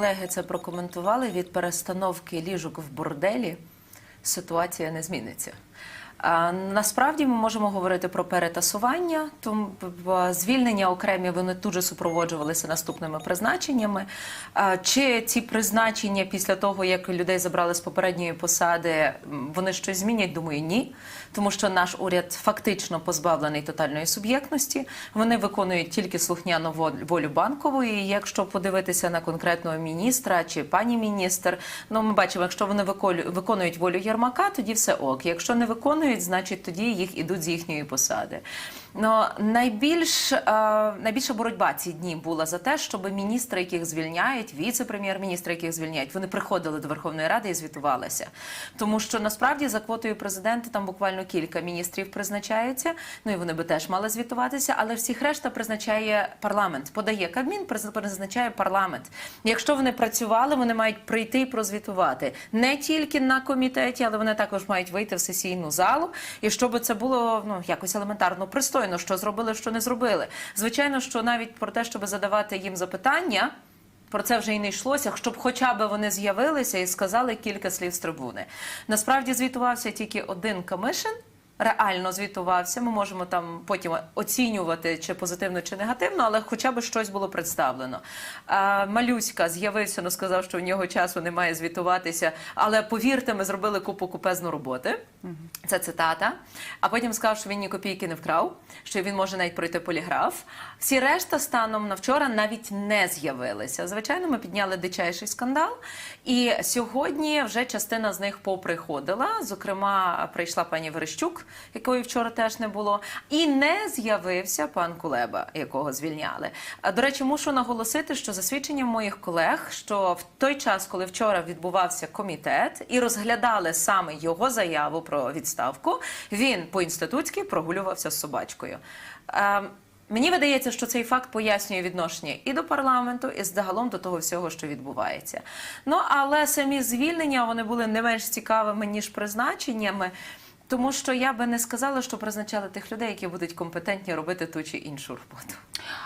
Колеги це прокоментували від перестановки ліжок в борделі. Ситуація не зміниться. Насправді ми можемо говорити про перетасування, тому звільнення окремі вони тут же супроводжувалися наступними призначеннями. Чи ці призначення після того, як людей забрали з попередньої посади, вони щось змінять? Думаю, ні. Тому що наш уряд фактично позбавлений тотальної суб'єктності. Вони виконують тільки слухняну вол- волю банкової. І якщо подивитися на конкретного міністра чи пані міністр, ну ми бачимо, якщо вони виконують волю Єрмака, тоді все ок. Якщо не виконують, значить тоді їх ідуть з їхньої посади. Ну найбільш е, найбільша боротьба ці дні була за те, щоб міністри, яких звільняють, віце-прем'єр-міністри, яких звільняють, вони приходили до Верховної Ради і звітувалися. Тому що насправді за квотою президента там буквально кілька міністрів призначаються. Ну і вони би теж мали звітуватися, але всіх решта призначає парламент. Подає Кабмін, призначає парламент. Якщо вони працювали, вони мають прийти і прозвітувати не тільки на комітеті, але вони також мають вийти в сесійну залу. І щоб це було ну якось елементарно пристойно, що зробили, що не зробили. Звичайно, що навіть про те, щоб задавати їм запитання. Про це вже і не йшлося, щоб хоча б вони з'явилися і сказали кілька слів з трибуни. Насправді звітувався тільки один Камишин. Реально звітувався. Ми можемо там потім оцінювати чи позитивно, чи негативно, але хоча б щось було представлено. А, Малюська з'явився, але сказав, що в нього часу немає звітуватися. Але повірте, ми зробили купу купезну роботи. Це цитата. А потім сказав, що він ні копійки не вкрав, що він може навіть пройти поліграф. Всі решта станом на вчора навіть не з'явилися. Звичайно, ми підняли дичайший скандал. І сьогодні вже частина з них поприходила. Зокрема, прийшла пані Верещук, якої вчора теж не було, і не з'явився пан Кулеба, якого звільняли. До речі, мушу наголосити, що за свідченням моїх колег, що в той час, коли вчора відбувався комітет і розглядали саме його заяву про відставку, він по-інститутськи прогулювався з собачкою. Мені видається, що цей факт пояснює відношення і до парламенту, і загалом до того всього, що відбувається. Ну але самі звільнення вони були не менш цікавими ніж призначеннями. Тому що я би не сказала, що призначали тих людей, які будуть компетентні робити ту чи іншу роботу.